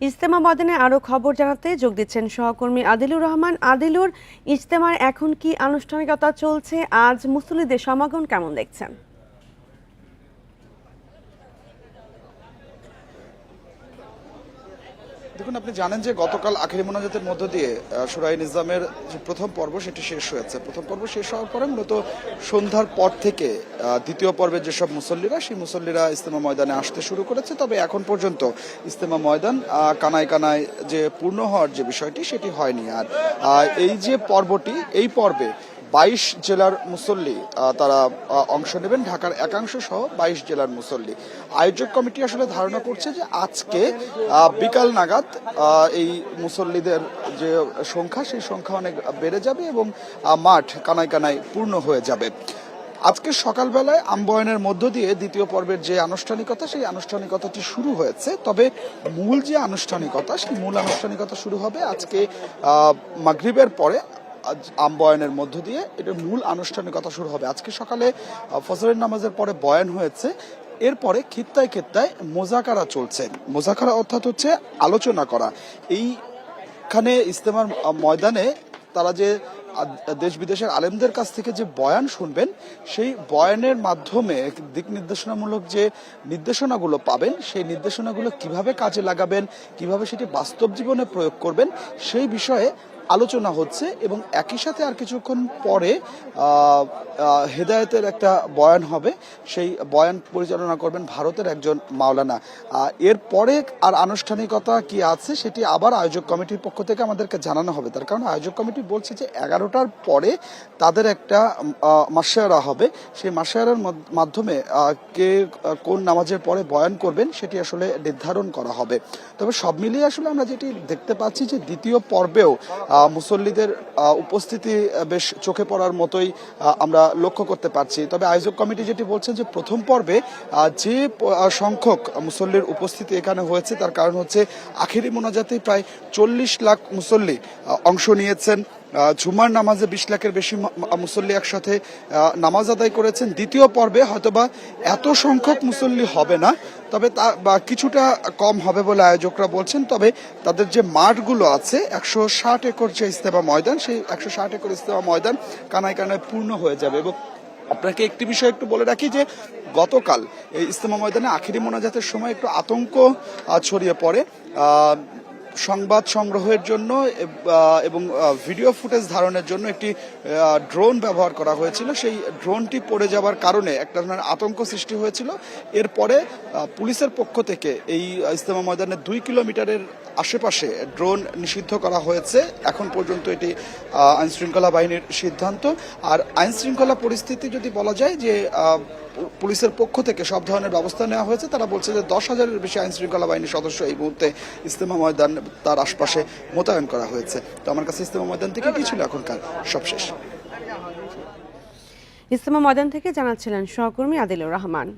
ইজতেমা ময়দানে আরও খবর জানাতে যোগ দিচ্ছেন সহকর্মী আদিলুর রহমান। আদিলুর, ইজতেমার এখন কি আনুষ্ঠানিকতা চলছে? আজ মুসলিদের সমাগম কেমন দেখছেন? দেখুন, আপনি জানেন যে গতকাল আখেরি মোনাজাতের মধ্য দিয়ে সুরাই নিজামের যে প্রথম পর্ব, সেটি শেষ হয়েছে। প্রথম পর্ব শেষ হওয়ার পরে মূলত সন্ধ্যার পর থেকে দ্বিতীয় পর্বের যেসব মুসল্লিরা, সেই মুসল্লিরা ইস্তেমা ময়দানে আসতে শুরু করেছে। তবে এখন পর্যন্ত ইস্তেমা ময়দান কানায় কানায় যে পূর্ণ হওয়ার যে বিষয়টি, সেটি হয়নি। আর এই যে পর্বটি, এই পর্বে বাইশ জেলার মুসল্লি তারা অংশ নেবেন। ঢাকার একাংশ সহ বাইশ জেলার মুসল্লি। আয়োজক কমিটি আসলে ধারণা করছে যে আজকে বিকাল নাগাদ এই মুসল্লিদের যে সংখ্যা, সেই সংখ্যা অনেক বেড়ে যাবে এবং মাঠ কানায় কানায় পূর্ণ হয়ে যাবে। আজকে সকালবেলায় আম্বয়নের মধ্য দিয়ে দ্বিতীয় পর্বের যে আনুষ্ঠানিকতা, সেই আনুষ্ঠানিকতাটি শুরু হয়েছে। তবে মূল যে আনুষ্ঠানিকতা, সেই মূল আনুষ্ঠানিকতা শুরু হবে আজকে মাগরিবের পরে। আজ আম্বয়নের মধ্য দিয়ে এটা মূল আনুষ্ঠানিকতা শুরু হবে। আজকে সকালে ফজরের নামাজের পরে বয়ান হয়েছে। এরপরে খিত্তায় খিত্তায় মোজাকারা চলছে। মোজাকারা অর্থাৎ হচ্ছে আলোচনা করা। এইখানে ইস্তেমার ময়দানে তারা যে দেশ বিদেশের আলেমদের কাছ থেকে যে বয়ান শুনবেন, সেই বয়ানের মাধ্যমে দিক নির্দেশনামূলক যে নির্দেশনাগুলো পাবেন, সেই নির্দেশনাগুলো কীভাবে কাজে লাগাবেন, কীভাবে সেটি বাস্তব জীবনে প্রয়োগ করবেন, সেই বিষয়ে আলোচনা হচ্ছে এবং একই সাথে আর কিছুক্ষণ পরে হেদায়েতের একটা বয়ান হবে। সেই বয়ান পরিচালনা করবেন ভারতের একজন মাওলানা। আহ, এরপরে আর আনুষ্ঠানিকতা কি আছে সেটি আবার আয়োজক কমিটির পক্ষ থেকে আমাদেরকে জানানো হবে। তার কারণ আয়োজক কমিটি বলছে যে এগারোটার পরে তাদের একটা মাসায়ারা হবে। সেই মাসায়ারার মাধ্যমে কে কোন নামাজের পরে বয়ান করবেন সেটি আসলে নির্ধারণ করা হবে। তবে সব মিলিয়ে আসলে আমরা যেটি দেখতে পাচ্ছি যে দ্বিতীয় পর্বেও মুসল্লিদের উপস্থিতি বেশ চোখে পড়ার মতোই আমরা লক্ষ্য করতে পারছি। তবে আয়োজক কমিটি যেটি বলছেন যে প্রথম পর্বে যে সংখ্যক মুসল্লির উপস্থিতি এখানে হয়েছে, তার কারণ হচ্ছে আখেরি মোনাজাতে প্রায় চল্লিশ লাখ মুসল্লি অংশ নিয়েছেন। জুমার নামাজে বিশ লাখের বেশি মুসল্লি একসাথে নামাজ আদায় করেছেন। দ্বিতীয় পর্বে হয়তোবা এত সংখ্যক মুসল্লি হবে না, তবে তা বা কিছুটা কম হবে বলে আয়োজকরা বলছেন। তবে তাদের যে মাঠগুলো আছে, একশো ষাট একর যে ইস্তেমা ময়দান, সেই একশো ষাট একর ইস্তেমা ময়দান কানায় কানায় পূর্ণ হয়ে যাবে। এবং আপনাকে একটি বিষয় একটু বলে রাখি যে, গতকাল এই ইস্তেমা ময়দানে আখিরি মোনাজাতের সময় একটু আতঙ্ক ছড়িয়ে পড়ে। সংবাদ সংগ্রহের জন্য এবং ভিডিও ফুটেজ ধারণের জন্য একটি ড্রোন ব্যবহার করা হয়েছিল। সেই ড্রোনটি পড়ে যাওয়ার কারণে একটা ধরনের আতঙ্ক সৃষ্টি হয়েছিল। এরপরে পুলিশের পক্ষ থেকে এই ইস্তেমা ময়দানের দুই কিলোমিটারের আশেপাশে ড্রোন নিষিদ্ধ করা হয়েছে। এখন পর্যন্ত এটি আইনশৃঙ্খলা বাহিনীর সিদ্ধান্ত। আর আইনশৃঙ্খলা পরিস্থিতি যদি বলা যায় যে পুলিশের পক্ষ থেকে সব ধরনের ব্যবস্থা নেওয়া হয়েছে, তারা বলছে যে দশ হাজারের বেশি আইনশৃঙ্খলা বাহিনীর সদস্য এই মুহূর্তে ইস্তেমা ময়দান তার আশপাশে মোতায়েন করা হয়েছে। তো আমার কাছে ইস্তেমা ময়দান থেকে কি ছিল এখনকার সবশেষ? ইস্তেমা ময়দান থেকে জানাচ্ছিলেন সহকর্মী আদিলুর রহমান।